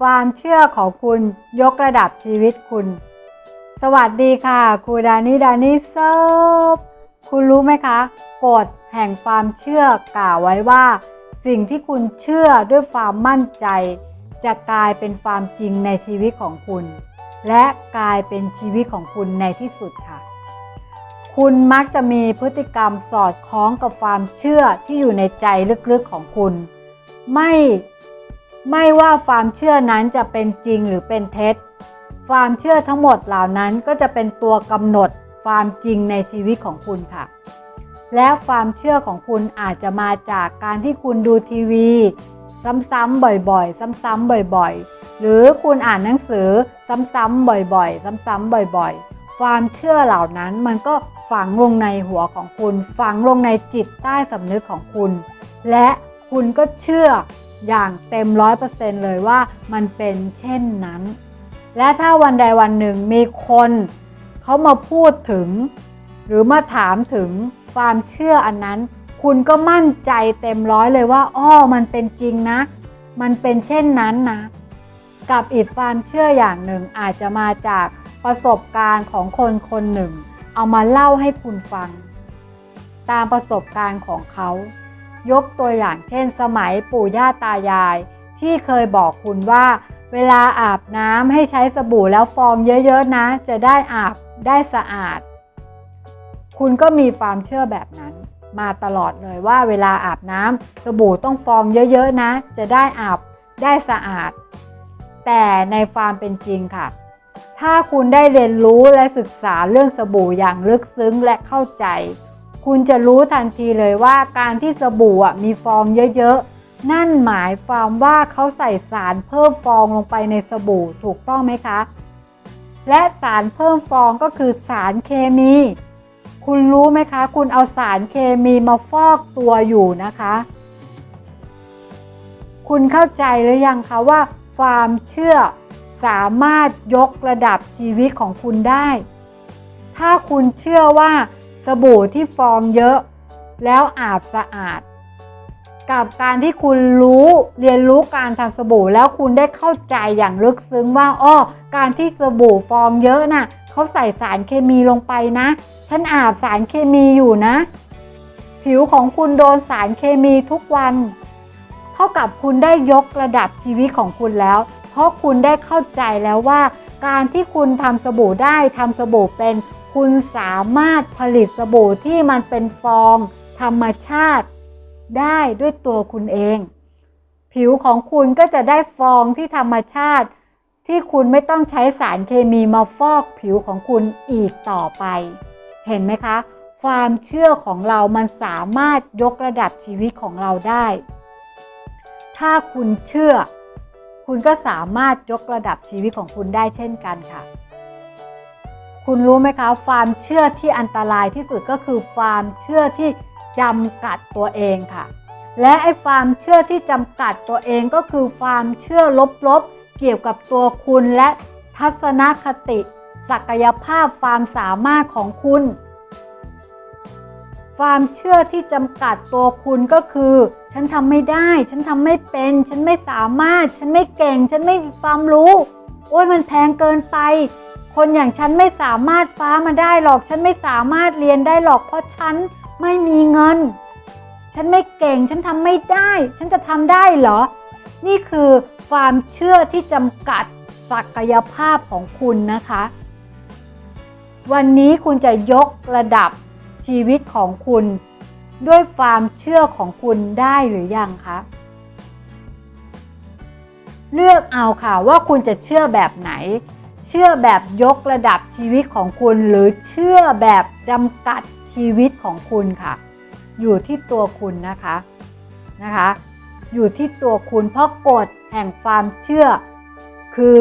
ความเชื่อของคุณยกระดับชีวิตคุณ สวัสดีค่ะครูดานิดานิเซิร์ฟคุณรู้ไหมคะกฎแห่งความเชื่อกล่าวไว้ว่า สิ่งที่คุณเชื่อด้วยความมั่นใจ จะกลายเป็นความจริงในชีวิตของคุณ และกลายเป็นชีวิตของคุณในที่สุดค่ะ คุณมักจะมีพฤติกรรมสอดคล้องกับความเชื่อที่อยู่ในใจลึกๆของคุณ ไม่ ไม่ว่าความเชื่อนั้นจะเป็นจริงหรือเป็นเท็จ ความเชื่อทั้งหมดเหล่านั้นก็จะเป็นตัวกำหนดความจริงในชีวิตของคุณค่ะ และความเชื่อของคุณอาจจะมาจากการที่คุณดูทีวี ซ้ำๆบ่อยๆ ซ้ำๆบ่อยๆ หรือคุณอ่านหนังสือซ้ำๆบ่อยๆ ซ้ำๆบ่อยๆ ความเชื่อเหล่านั้นมันก็ฝังลงในหัวของคุณ ฝังลงในจิตใต้สำนึกของคุณ และคุณก็เชื่อ อย่างเต็มร้อยเปอร์เซ็นต์เลยว่ามันเป็นเช่นนั้น และถ้าวันใดวันหนึ่งมีคนเขามาพูดถึง หรือมาถามถึงความเชื่ออันนั้น คุณก็มั่นใจเต็มร้อยเลยว่าอ้อมันเป็นจริงนะ มันเป็นเช่นนั้นนะ กับอีกความเชื่ออย่างหนึ่งอาจจะมาจากประสบการณ์ของคนคนหนึ่ง เอามาเล่าให้คุณฟัง ตามประสบการณ์ของเขา ยกตัวอย่างเช่น สมัยปู่ย่าตายาย ที่เคยบอกคุณว่า เวลาอาบน้ำให้ใช้สบู่แล้วฟองเยอะๆนะ จะได้อาบได้สะอาด คุณก็มีความเชื่อแบบนั้น มาตลอดเลยว่าเวลาอาบน้ำสบู่ต้องฟองเยอะๆนะ จะได้อาบได้สะอาด แต่ในความเป็นจริงค่ะ ถ้าคุณได้เรียนรู้และศึกษาเรื่องสบู่อย่างลึกซึ้งและเข้าใจ คุณจะรู้ทันทีเลยว่าการที่สบู่มีฟองเยอะๆ นั่นหมายความว่าเขาใส่สารเพิ่มฟองลงไปในสบู่ถูกต้องไหมคะ และสารเพิ่มฟองก็คือสารเคมี คุณรู้ไหมคะ คุณเอาสารเคมีมาฟอกตัวอยู่นะคะ คุณเข้าใจหรือยังคะว่าความเชื่อสามารถยกระดับชีวิตของคุณได้ ถ้าคุณเชื่อว่า บู่ที่ฟองเยอะ แล้วอาบสะอาด กับการที่คุณรู้เรียนรู้การทำสบู่แล้วคุณได้เข้าใจอย่างลึกซึ้งว่าอ้อการที่สบู่ฟองเยอะน่ะเขาใส่สารเคมีลงไปนะ ฉันอาบสารเคมีอยู่นะ ผิวของคุณโดนสารเคมีทุกวัน เท่ากับคุณได้ยกระดับชีวิตของคุณแล้ว เพราะคุณได้เข้าใจแล้วว่า การที่คุณทำสบู่ได้ทำสบู่เป็น คุณสามารถผลิตสบู่ที่มันเป็นฟองธรรมชาติได้ด้วยตัวคุณเอง ผิวของคุณก็จะได้ฟองที่ธรรมชาติ ที่คุณไม่ต้องใช้สารเคมีมาฟอกผิวของคุณอีกต่อไป เห็นไหมคะ ความเชื่อของเรามันสามารถยกระดับชีวิตของเราได้ ถ้าคุณเชื่อ คุณก็สามารถยกระดับชีวิตของคุณได้เช่นกันค่ะ คุณรู้ไหมคะความเชื่อที่อันตรายที่สุดก็คือความเชื่อที่จำกัดตัวเองค่ะ และไอ้ความเชื่อที่จำกัดตัวเองก็คือความเชื่อลบๆเกี่ยวกับตัวคุณและทัศนคติ ศักยภาพความสามารถของคุณ ความเชื่อที่จำกัดตัวคุณก็คือ ฉันทำไม่ได้ ฉันทำไม่เป็น ฉันไม่สามารถ ฉันไม่เก่ง ฉันไม่มีความรู้ โอ้ยมันแพงเกินไป คนอย่างฉันไม่สามารถฟ้ามาได้หรอก ฉันไม่สามารถเรียนได้หรอก เพราะฉันไม่มีเงิน ฉันไม่เก่ง ฉันทำไม่ได้ ฉันจะทำได้เหรอ นี่คือความเชื่อที่จำกัดศักยภาพของคุณนะคะ วันนี้คุณจะยกระดับชีวิตของคุณ ด้วยความเชื่อของคุณได้หรือยังคะ เลือกเอาค่ะว่าคุณจะเชื่อแบบไหน เชื่อแบบยกระดับชีวิตของคุณ หรือเชื่อแบบจำกัดชีวิตของคุณค่ะ อยู่ที่ตัวคุณนะคะนะคะ อยู่ที่ตัวคุณเพราะกฎแห่งความเชื่อ คือ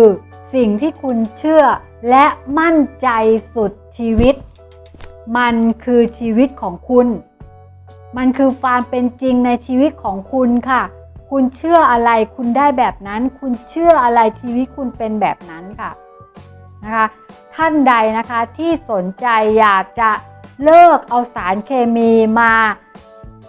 สิ่งที่คุณเชื่อและมั่นใจสุดชีวิต มันคือชีวิตของคุณ มันคือความเป็นจริงในชีวิตของคุณค่ะ คุณเชื่ออะไรคุณได้แบบนั้น คุณเชื่ออะไรชีวิตคุณเป็นแบบนั้นค่ะนะคะท่านใดนะคะที่สนใจอยากจะเลิกเอาสารเคมีมา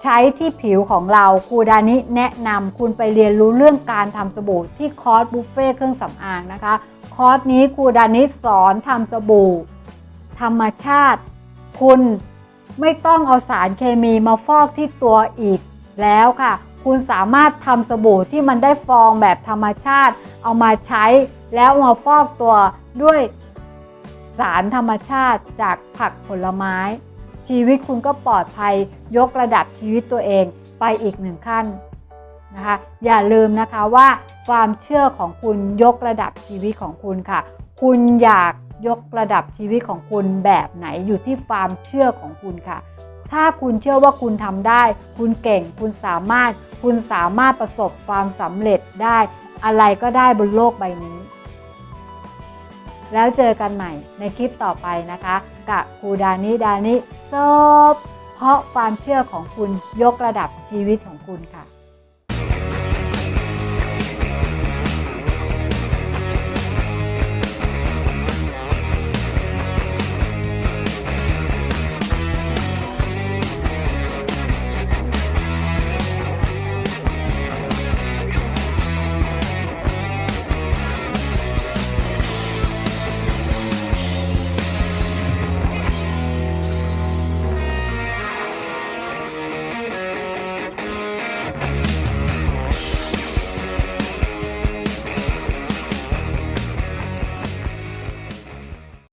ใช้ที่ผิวของเราครูดานิแนะนำคุณไปเรียนรู้เรื่องการทำสบู่ที่คอร์สบุฟเฟ่เครื่องสำอางนะคะ คอร์สนี้ครูดานิสอนทำสบู่ ธรรมชาติ คุณ ไม่ต้องเอาสารเคมีมาฟอกที่ตัวอีกแล้วค่ะ คุณสามารถทำสบู่ที่มันได้ฟองแบบธรรมชาติ เอามาใช้แล้วมาฟอกตัวด้วยสารธรรมชาติจากผักผลไม้ ชีวิตคุณก็ปลอดภัยยกระดับชีวิตตัวเองไปอีกหนึ่งขั้นนะคะอย่าลืมนะคะว่าความเชื่อของคุณยกระดับชีวิตของคุณค่ะ คุณอยาก ยกระดับชีวิตของคุณแบบไหนอยู่ที่ความเชื่อของคุณค่ะ ถ้าคุณเชื่อว่าคุณทำได้ คุณเก่ง คุณสามารถ คุณสามารถประสบความสำเร็จได้ อะไรก็ได้บนโลกใบนี้ แล้วเจอกันใหม่ในคลิปต่อไปนะคะ กับครูดานิดานิซบเพราะความเชื่อของคุณยกระดับชีวิตของคุณค่ะ